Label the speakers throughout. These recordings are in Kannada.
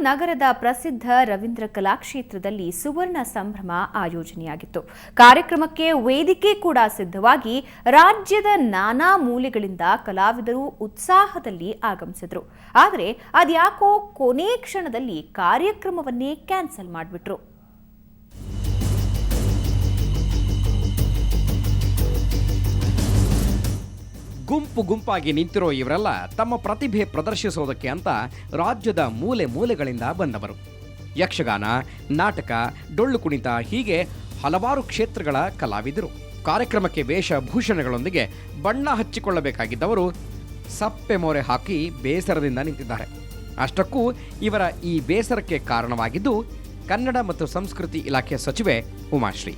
Speaker 1: ನಗರದ ಪ್ರಸಿದ್ಧ ರವೀಂದ್ರ ಕಲಾಕ್ಷೇತ್ರದಲ್ಲಿ ಸುವರ್ಣ ಸಂಭ್ರಮ ಆಯೋಜನೆಯಾಗಿತ್ತು. ಕಾರ್ಯಕ್ರಮಕ್ಕೆ ವೇದಿಕೆ ಕೂಡ ಸಿದ್ಧವಾಗಿ ರಾಜ್ಯದ ನಾನಾ ಮೂಲೆಗಳಿಂದ ಕಲಾವಿದರು ಉತ್ಸಾಹದಲ್ಲಿ ಆಗಮಿಸಿದ್ರು. ಆದರೆ ಅದ್ಯಾಕೋ ಕೊನೆ ಕ್ಷಣದಲ್ಲಿ ಕಾರ್ಯಕ್ರಮವನ್ನೇ ಕ್ಯಾನ್ಸಲ್ ಮಾಡಿಬಿಟ್ರು.
Speaker 2: ಗುಂಪು ಗುಂಪಾಗಿ ನಿಂತಿರೋ ಇವರೆಲ್ಲ ತಮ್ಮ ಪ್ರತಿಭೆ ಪ್ರದರ್ಶಿಸೋದಕ್ಕೆ ಅಂತ ರಾಜ್ಯದ ಮೂಲೆ ಮೂಲೆಗಳಿಂದ ಬಂದವರು. ಯಕ್ಷಗಾನ, ನಾಟಕ, ಡೊಳ್ಳು ಕುಣಿತ ಹೀಗೆ ಹಲವಾರು ಕ್ಷೇತ್ರಗಳ ಕಲಾವಿದರು. ಕಾರ್ಯಕ್ರಮಕ್ಕೆ ವೇಷಭೂಷಣಗಳೊಂದಿಗೆ ಬಣ್ಣ ಹಚ್ಚಿಕೊಳ್ಳಬೇಕಾಗಿದ್ದವರು ಸಪ್ಪೆ ಮೊರೆ ಹಾಕಿ ಬೇಸರದಿಂದ ನಿಂತಿದ್ದಾರೆ. ಅಷ್ಟಕ್ಕೂ ಇವರ ಈ ಬೇಸರಕ್ಕೆ ಕಾರಣವಾಗಿದ್ದು ಕನ್ನಡ ಮತ್ತು ಸಂಸ್ಕೃತಿ ಇಲಾಖೆ ಸಚಿವೆ ಉಮಾಶ್ರೀ.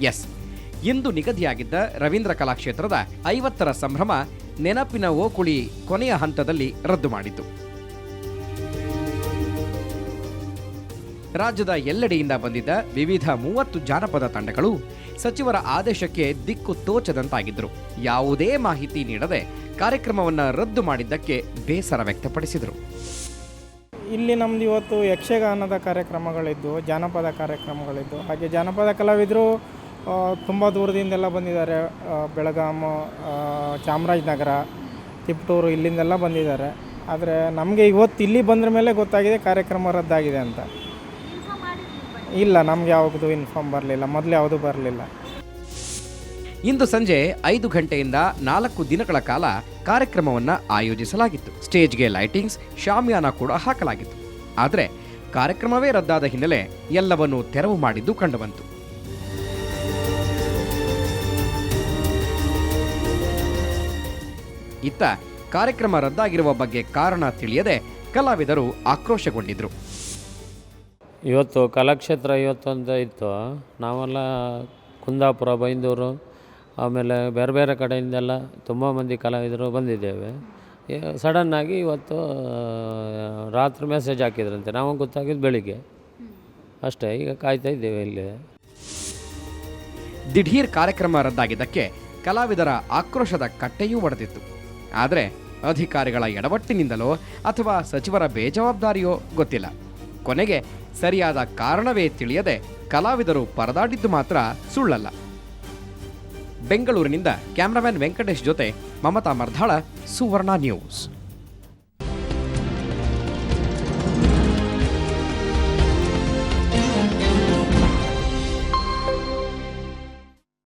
Speaker 2: ಎಸ್. ಇಂದು ನಿಗದಿಯಾಗಿದ್ದ ರವೀಂದ್ರ ಕಲಾಕ್ಷೇತ್ರದ ಐವತ್ತರ ಸಂಭ್ರಮ ನೆನಪಿನ ಓಕುಳಿ ಕೊನೆಯ ಹಂತದಲ್ಲಿ ರದ್ದು ಮಾಡಿತು. ರಾಜ್ಯದ ಎಲ್ಲೆಡೆಯಿಂದ ಬಂದಿದ್ದ ವಿವಿಧ ಮೂವತ್ತು ಜಾನಪದ ತಂಡಗಳು ಸಚಿವರ ಆದೇಶಕ್ಕೆ ದಿಕ್ಕು ತೋಚದಂತಾಗಿದ್ದರು. ಯಾವುದೇ ಮಾಹಿತಿ ನೀಡದೆ ಕಾರ್ಯಕ್ರಮವನ್ನು ರದ್ದು ಮಾಡಿದ್ದಕ್ಕೆ ಬೇಸರ ವ್ಯಕ್ತಪಡಿಸಿದರು.
Speaker 3: ಇಲ್ಲಿ ನಮ್ದು ಇವತ್ತು ಯಕ್ಷಗಾನದ ಕಾರ್ಯಕ್ರಮಗಳಿದ್ದು, ಜಾನಪದ ಕಾರ್ಯಕ್ರಮಗಳಿದ್ದು, ಹಾಗೆ ಜಾನಪದ ಕಲಾವಿದರು ತುಂಬ ದೂರದಿಂದೆಲ್ಲ ಬಂದಿದ್ದಾರೆ. ಬೆಳಗಾಮು ಚಾಮರಾಜನಗರ, ತಿಪ್ಟೂರು ಇಲ್ಲಿಂದೆಲ್ಲ ಬಂದಿದ್ದಾರೆ. ಆದರೆ ನಮಗೆ ಇವತ್ತು ಇಲ್ಲಿ ಬಂದ್ರ ಮೇಲೆ ಗೊತ್ತಾಗಿದೆ ಕಾರ್ಯಕ್ರಮ ರದ್ದಾಗಿದೆ ಅಂತ. ಇಲ್ಲ, ನಮ್ಗೆ ಯಾವುದು ಇನ್ಫಾರ್ಮ್ ಬರಲಿಲ್ಲ. ಮೊದಲು ಯಾವುದು ಬರಲಿಲ್ಲ.
Speaker 2: ಇಂದು ಸಂಜೆ ಐದು ಗಂಟೆಯಿಂದ ನಾಲ್ಕು ದಿನಗಳ ಕಾಲ ಕಾರ್ಯಕ್ರಮವನ್ನು ಆಯೋಜಿಸಲಾಗಿತ್ತು. ಸ್ಟೇಜ್ಗೆ ಲೈಟಿಂಗ್ಸ್ ಶಾಮಿಯಾನ ಕೂಡ ಹಾಕಲಾಗಿತ್ತು. ಆದರೆ ಕಾರ್ಯಕ್ರಮವೇ ರದ್ದಾದ ಹಿನ್ನೆಲೆ ಎಲ್ಲವನ್ನೂ ತೆರವು ಮಾಡಿದ್ದು ಕಂಡುಬಂತು. ಇತ್ತ ಕಾರ್ಯಕ್ರಮ ರದ್ದಾಗಿರುವ ಬಗ್ಗೆ ಕಾರಣ ತಿಳಿಯದೆ ಕಲಾವಿದರು ಆಕ್ರೋಶಗೊಂಡಿದ್ದರು
Speaker 4: ಇವತ್ತು ಕಲಾಕ್ಷೇತ್ರ ಇವತ್ತೊಂದು ಇತ್ತು. ನಾವೆಲ್ಲ ಕುಂದಾಪುರ ಬೈಂದೂರು ಆಮೇಲೆ ಬೇರೆ ಬೇರೆ ಕಡೆಯಿಂದೆಲ್ಲ ತುಂಬ ಮಂದಿ ಕಲಾವಿದರು ಬಂದಿದ್ದೇವೆ. ಸಡನ್ನಾಗಿ ಇವತ್ತು ರಾತ್ರಿ ಮೆಸೇಜ್ ಹಾಕಿದ್ರಂತೆ. ನಾವು ಗೊತ್ತಾಗಿದ್ದು ಬೆಳಿಗ್ಗೆ. ಅಷ್ಟೇ ಈಗ ಕಾಯ್ತಾ ಇದ್ದೇವೆ ಇಲ್ಲಿ.
Speaker 2: ದಿಢೀರ್ ಕಾರ್ಯಕ್ರಮ ರದ್ದಾಗಿದ್ದಕ್ಕೆ ಕಲಾವಿದರ ಆಕ್ರೋಶದ ಕಟ್ಟೆಯೂ ಒಡೆದಿತ್ತು. ಆದರೆ ಅಧಿಕಾರಿಗಳ ಎಡವಟ್ಟಿನಿಂದಲೋ ಅಥವಾ ಸಚಿವರ ಬೇಜವಾಬ್ದಾರಿಯೋ ಗೊತ್ತಿಲ್ಲ. ಕೊನೆಗೆ ಸರಿಯಾದ ಕಾರಣವೇ ತಿಳಿಯದೆ ಕಲಾವಿದರು ಪರದಾಡಿದ್ದು ಮಾತ್ರ ಸುಳ್ಳಲ್ಲ. ಬೆಂಗಳೂರಿನಿಂದ ಕ್ಯಾಮ್ರಾಮನ್ ವೆಂಕಟೇಶ್ ಜೊತೆ ಮಮತಾ ಮರ್ಧಾಳ ಸುವರ್ಣ ನ್ಯೂಸ್.